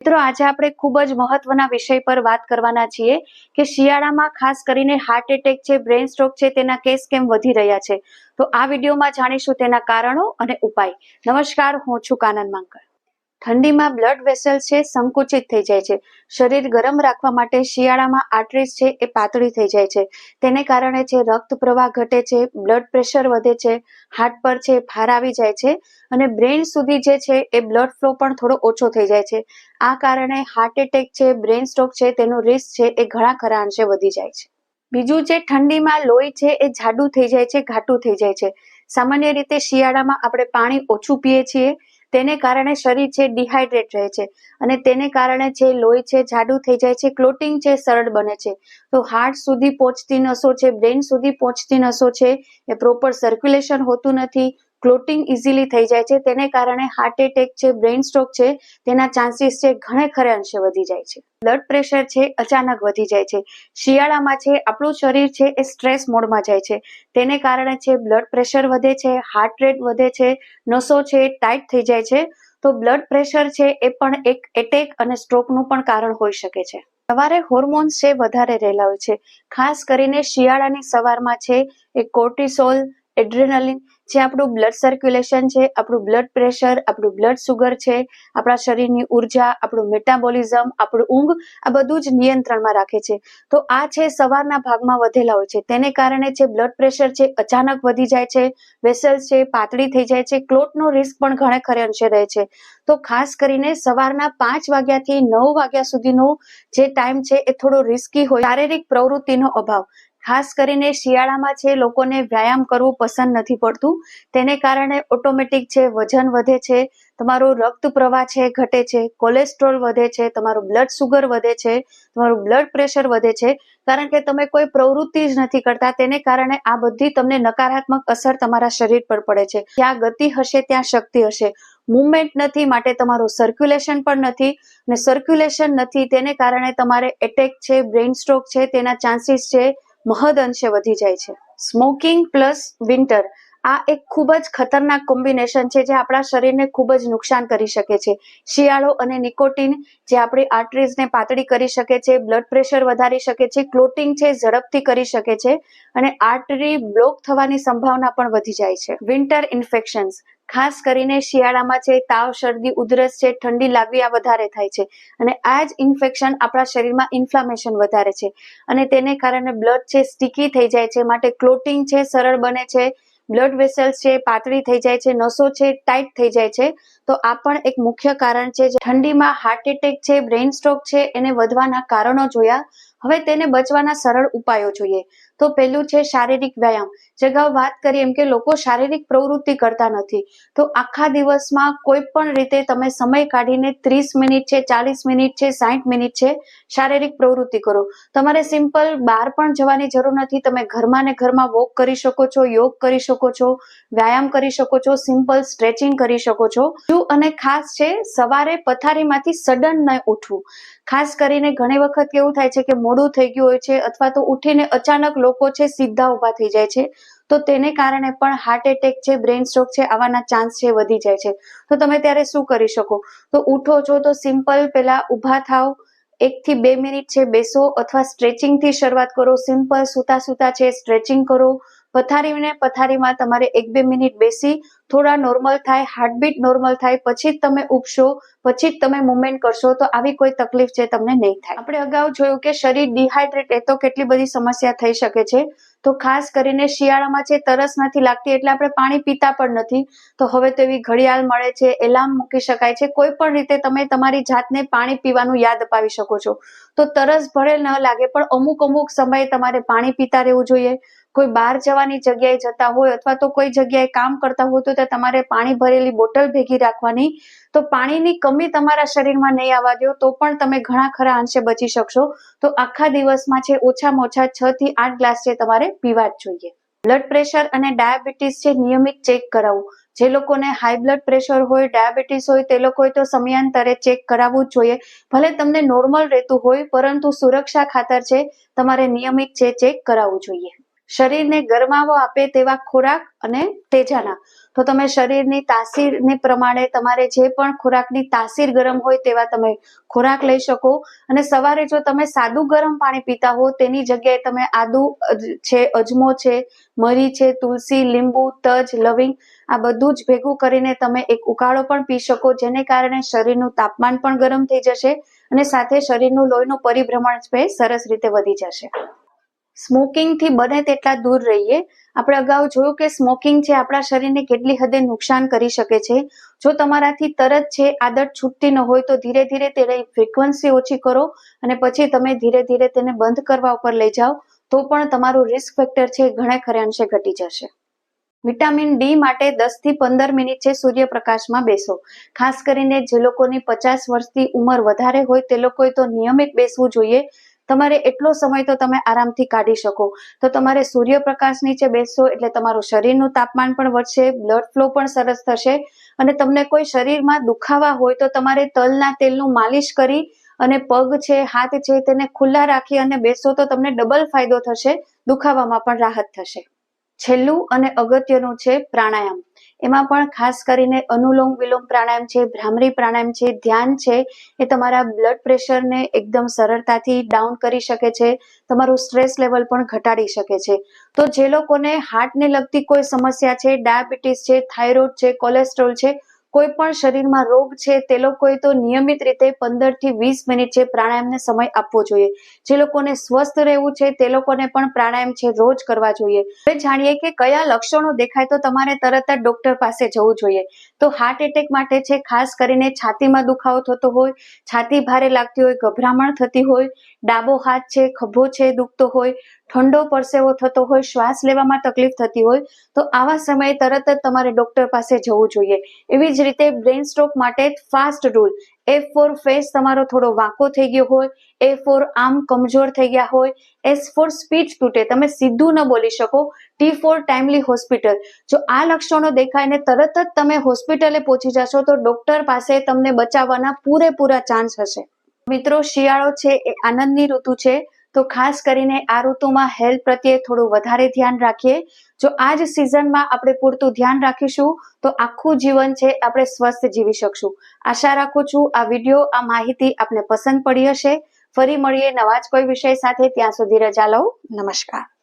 મિત્રો, આજે આપણે ખૂબ જ મહત્વના વિષય પર વાત કરવાના છીએ કે શિયાળામાં ખાસ કરીને હાર્ટ એટેક છે બ્રેન સ્ટ્રોક છે, તેના કેસ કેમ વધી રહ્યા છે. તો આ વિડીયોમાં જાણીશું તેના કારણો અને ઉપાય. નમસ્કાર, હું છું કાનન માંકર. ઠંડીમાં બ્લડ વેસલ છે, સંકુચિત થઈ જાય છે. શરીર ગરમ રાખવા માટે શિયાળામાં આર્ટરીઝ છે એ પાતળી થઈ જાય છે. તેને કારણે છે, રક્ત પ્રવાહ ઘટે છે બ્લડ પ્રેશર વધે છે, હાર્ટ પર છે, ભાર આવી જાય છે અને બ્રેન સુધી જે છે એ બ્લડ ફ્લો પણ થોડો ઓછો થઈ જાય છે. આ કારણે હાર્ટ એટેક છે બ્રેન સ્ટ્રોક છે, તેનો રિસ્ક છે એ ઘણા ખરા અંશે વધી જાય છે. બીજું જે ઠંડીમાં લોહી છે એ જાડું થઈ જાય છે, ઘાટું થઈ જાય છે. સામાન્ય રીતે શિયાળામાં આપણે પાણી ઓછું પીએ છીએ તેને કારણે શરીર છે ડિહાઇડ્રેટ રહે છે અને તેને કારણે છે લોહી છે જાડું થઈ જાય છે ક્લોટિંગ છે સરળ બને છે. તો હાર્ટ સુધી પહોંચતી નસો છે બ્રેન સુધી પહોંચતી નસો છે, એ પ્રોપર સર્ક્યુલેશન હોતું નથી. ક્લોટિંગ ઇઝીલી થઈ જાય છે. તેને કારણે હાર્ટ એટેક છે બ્રેન સ્ટ્રોક છે, તેના ચાન્સીસ છે ઘણે ખરે અંશે વધી જાય છે. બ્લડ પ્રેશર છે, અચાનક વધી જાય છે. શિયાળામાં છે, આપણું શરીર છે, એ સ્ટ્રેસ મોડમાં જાય છે. તેને કારણે છે બ્લડ પ્રેશર વધે છે હાર્ટ રેટ વધે છે, નસો છે ટાઈટ થઈ જાય છે. તો બ્લડ પ્રેશર છે, એ પણ એક એટેક અને સ્ટ્રોકનું પણ કારણ હોઈ શકે છે. સવારે હોર્મોન્સ છે, વધારે રહેલા હોય છે. ખાસ કરીને શિયાળાની સવારમાં છે, એ કોર્ટિસોલ એડ્રેનલિન જે આપણું બ્લડ સર્ક્યુલેશન છે, આપણું બ્લડ પ્રેશર આપણું બ્લડ સુગર છે, આપણા શરીરની ઊર્જા, આપણું મેટાબોલિઝમ આપણું ઊંઘ, આ બધું જ નિયંત્રણમાં રાખે છે. તો આ છે સવારના ભાગમાં વધેલા હોય છે. તેને કારણે છે બ્લડ પ્રેશર છે, અચાનક વધી જાય છે વેસલ્સ છે, પાતળી થઈ જાય છે ક્લોટનો રિસ્ક પણ ઘણે ખરે અંશે રહે છે. તો ખાસ કરીને સવારના પાંચ વાગ્યાથી નવ વાગ્યા સુધીનો જે ટાઈમ છે, એ થોડો રિસ્કી હોય. શારીરિક પ્રવૃત્તિનો અભાવ. ખાસ કરીને શિયાળામાં છે, લોકોને વ્યાયામ કરવું પસંદ નથી પડતું. તેને કારણે ઓટોમેટિક છે, વજન વધે છે, તમારું રક્ત પ્રવાહ છે, ઘટે છે, કોલેસ્ટ્રોલ વધે છે, તમારું બ્લડ સુગર વધે છે, તમારું બ્લડ પ્રેશર વધે છે. કારણ કે તમે કોઈ પ્રવૃત્તિ જ નથી કરતા, તેને કારણે આ બધી તમને નકારાત્મક અસર તમારા શરીર પર પડે છે. જ્યાં ગતિ હશે, ત્યાં શક્તિ હશે. મુવમેન્ટ નથી માટે તમારું સર્ક્યુલેશન પણ નથી અને સર્ક્યુલેશન નથી, તેને કારણે તમારે એટેક છે બ્રેઇન સ્ટ્રોક છે, તેના ચાન્સીસ છે મહદ અંશે વધી જાય છે. સ્મોકિંગ પ્લસ વિન્ટર આ એક ખૂબ જ ખતરનાક કોમ્બિનેશન છે જે આપણા શરીરને ખૂબ જ નુકસાન કરી શકે છે. શિયાળો અને નિકોટિન જે આપણી આર્ટરીઝને પાતળી કરી શકે છે બ્લડ પ્રેશર વધારી શકે છે ક્લોટિંગ છે ઝડપથી કરી શકે છે અને આર્ટરી બ્લોક થવાની સંભાવના પણ વધી જાય છે. વિન્ટર ઇન્ફેક્શન્સ ખાસ કરીને શિયાળામાં છે, તાવ, શરદી, ઉધરસ છે, ઠંડી લાગવી આ વધારે થાય છે અને આ જ ઇન્ફેક્શન આપણા શરીરમાં ઇન્ફ્લામેશન વધારે છે અને તેને કારણે બ્લડ છે સ્ટીકી થઈ જાય છે, માટે ક્લોટિંગ છે સરળ બને છે બ્લડ વેસલ્સ છે પાતળી થઈ જાય છે નસો છે ટાઈટ થઈ જાય છે. તો આ પણ એક મુખ્ય કારણ છે ઠંડીમાં હાર્ટ એટેક છે બ્રેઇન સ્ટ્રોક છે, એને વધવાના કારણો જોયા. હવે તેને બચવાના સરળ ઉપાયો જોઈએ. તો પહેલું છે શારીરિક વ્યાયામ. જે અગાઉ વાત કરી એમ કે લોકો શારીરિક પ્રવૃત્તિ કરતા નથી. તો આખા દિવસમાં કોઈ પણ રીતે તમે સમય કાઢીને ત્રીસ મિનિટ છે, ચાલીસ મિનિટ છે સાઠ મિનિટ છે, શારીરિક પ્રવૃત્તિ કરો. તમારે સિમ્પલ બહાર પણ જવાની જરૂર નથી. તમે ઘરમાં ને ઘરમાં વોક કરી શકો છો, યોગ કરી શકો છો, વ્યાયામ કરી શકો છો, સિમ્પલ સ્ટ્રેચિંગ કરી શકો છો. અને ખાસ છે, સવારે પથારીમાંથી સડન ન ઉઠવું. ખાસ કરીને ઘણી વખત કેવું થાય છે કે મોડું થઈ ગયું હોય છે અથવા તો ઉઠીને અચાનક લોકો છે સીધા ઊભા થઈ જાય છે. તો તેને કારણે પણ હાર્ટ એટેક છે બ્રેન સ્ટ્રોક છે, આવાના ચાન્સ છે વધી જાય છે. તો તમે ત્યારે શું કરી શકો? તો ઉઠો છો તો સિમ્પલ પેલા ઊભા થાવ એક થી બે મિનિટ છે બેસો અથવા સ્ટ્રેચિંગથી શરૂઆત કરો. સિમ્પલ સૂતા સૂતા છે સ્ટ્રેચિંગ કરો. પથારીને પથારીમાં તમારે એક બે મિનિટ બેસી થોડા નોર્મલ થાય હાર્ટબીટ નોર્મલ થાય, પછી જ તમે ઉપશો પછી જ તમે મુવમેન્ટ કરશો, તો આવી કોઈ તકલીફ છે તમને નહીં થાય. આપણે અગાઉ જોયું કે શરીર ડિહાઇડ્રેટ એ તો કેટલી બધી સમસ્યા થઈ શકે છે. તો ખાસ કરીને શિયાળામાં છે, તરસ નથી લાગતી, એટલે આપણે પાણી પીતા પણ નથી. તો હવે તો એવી ઘડિયાળ મળે છે, એલાર્મ મૂકી શકાય છે. કોઈ પણ રીતે તમે તમારી જાતને પાણી પીવાનું યાદ અપાવી શકો છો. તો તરસ ભરેલ ન લાગે, પણ અમુક અમુક સમયે તમારે પાણી પીતા રહેવું જોઈએ. કોઈ બહાર જવાની જગ્યાએ જતા હોય અથવા તો કોઈ જગ્યાએ કામ કરતા હોય તો તમારે પાણી ભરેલી બોટલ ભેગી રાખવાની. તો પાણીની કમી તમારા શરીરમાં નહીં આવવા દો, તો પણ તમે ઘણા ખરા અંશે બચી શકશો. તો આખા દિવસમાં છે ઓછામાં ઓછા છ થી આઠ ગ્લાસ છે તમારે પીવા જ જોઈએ. બ્લડ પ્રેશર અને ડાયાબિટીસ છે નિયમિત ચેક કરાવવું જે લોકોને હાઈ બ્લડ પ્રેશર હોય, ડાયાબિટીસ હોય, તે લોકોએ તો સમયાંતરે ચેક કરાવવું જ જોઈએ. ભલે તમને નોર્મલ રહેતું હોય, પરંતુ સુરક્ષા ખાતર છે, તમારે નિયમિત છે ચેક કરાવવું જોઈએ. શરીરને ગરમાવો આપે તેવા ખોરાક અને તેજાના. તો તમે શરીરની તાસીરને પ્રમાણે તમારે જે પણ ખોરાકની તાસીર ગરમ હોય તેવા તમે ખોરાક લઈ શકો. અને સવારે જો તમે સાદું ગરમ પાણી પીતા હો, તેની જગ્યાએ તમે આદુ છે, અજમો છે, મરી છે, તુલસી, લીંબુ, તજ, લવિંગ, આ બધું જ ભેગું કરીને તમે એક ઉકાળો પણ પી શકો, જેને કારણે શરીરનું તાપમાન પણ ગરમ થઈ જશે અને સાથે શરીરનું લોહીનું પરિભ્રમણ સરસ રીતે વધી જશે. સ્મોકિંગથી બને તેટલા દૂર રહીએ. આપણે અગાઉ જોયું કે સ્મોકિંગ છે આપણા શરીરને કેટલી હદે નુકસાન કરી શકે છે. જો તમારાથી તરત છે, આદત છૂટતી ન હોય તો ધીરે ધીરે તેની ફ્રીક્વન્સી ઓછી કરો અને પછી તમે ધીરે ધીરે તેને બંધ કરવા ઉપર લઈ જાઓ, તો પણ તમારું રિસ્ક ફેક્ટર છે ઘણા ખરે અંશે ઘટી જશે. વિટામિન ડી માટે દસથી પંદર મિનિટ છે સૂર્યપ્રકાશમાં બેસો. ખાસ કરીને જે લોકોની પચાસ વર્ષથી ઉંમર વધારે હોય તે લોકોએ તો નિયમિત બેસવું જોઈએ. તમારે એટલો સમય તો તમે આરામથી કાઢી શકો. તો તમારે સૂર્યપ્રકાશ નીચે બેસશો એટલે તમારું શરીરનું તાપમાન પણ વધશે બ્લડ ફ્લો પણ સરસ થશે અને તમને કોઈ શરીરમાં દુખાવા હોય તો તમારે તલના તેલનું માલિશ કરી અને પગ છે, હાથ છે તેને ખુલ્લા રાખી અને બેસો તો તમને ડબલ ફાયદો થશે, દુખાવામાં પણ રાહત થશે. છેલ્લું અને અગત્યનું છે પ્રાણાયામ. એમાં પણ ખાસ કરીને અનુલોમ વિલોમ પ્રાણાયામ છે, ભ્રામરી પ્રાણાયામ છે, ધ્યાન છે, એ તમારા બ્લડ પ્રેશરને એકદમ સરળતાથી ડાઉન કરી શકે છે, તમારું સ્ટ્રેસ લેવલ પણ ઘટાડી શકે છે. તો જે લોકોને હાર્ટને લગતી કોઈ સમસ્યા છે ડાયાબિટીસ છે થાઇરોઇડ છે કોલેસ્ટ્રોલ છે કોઈ પણ શરીરમાં રોગ છે, તે લોકોએ તો નિયમિત રીતે પંદરથી વીસ મિનિટ છે પ્રાણાયામને સમય આપવો જોઈએ. જે લોકોને સ્વસ્થ રહેવું છે, તે લોકોને પણ પ્રાણાયામ છે, રોજ કરવા જોઈએ. હવે જાણીએ કે કયા લક્ષણો દેખાય તો તમારે તરત જ ડોક્ટર પાસે જવું જોઈએ. તો હાર્ટ એટેક માટે છે, ખાસ કરીને છાતીમાં દુખાવો થતો હોય, છાતી ભારે લાગતી હોય, ગભરામણ થતી હોય, ડાબો હાથ છે, ખભો છે દુખતો હોય ઠંડો પરસેવો થતો હોય, શ્વાસ લેવામાં તકલીફ થતી હોય, તો આવા સમયે તરત જ તમારે ડોક્ટર પાસે જવું જોઈએ. એવી જ રીતે બ્રેન સ્ટ્રોક માટે fast rule. F for face તમારો થોડો વાંકો થઈ ગયો હોય, એ ફોર આમ કમજોર થઈ ગયા હોય, એસ ફોર સ્પીચ તૂટે. તમે સીધું ન બોલી શકો. T for timely hospital. જો આ લક્ષણો દેખાય ને તરત જ તમે હોસ્પિટલે પહોંચી જશો, તો ડોક્ટર પાસે તમને બચાવવાના પૂરેપૂરા ચાન્સ હશે. મિત્રો, શિયાળો છે, એ આનંદની ઋતુ છે. તો ખાસ કરીને આ ઋતુમાં હેલ્થ પ્રત્યે થોડું વધારે ધ્યાન રાખીએ. જો આ જ સિઝનમાં આપણે પૂરતું ધ્યાન રાખીશું, તો આખું જીવન છે આપણે સ્વસ્થ જીવી શકશું. આશા રાખું છું આ વીડિયો, આ માહિતી આપને પસંદ પડી હશે. ફરી મળીએ નવા જ કોઈ વિષય સાથે. ત્યાં સુધી રજા લઉં. નમસ્કાર.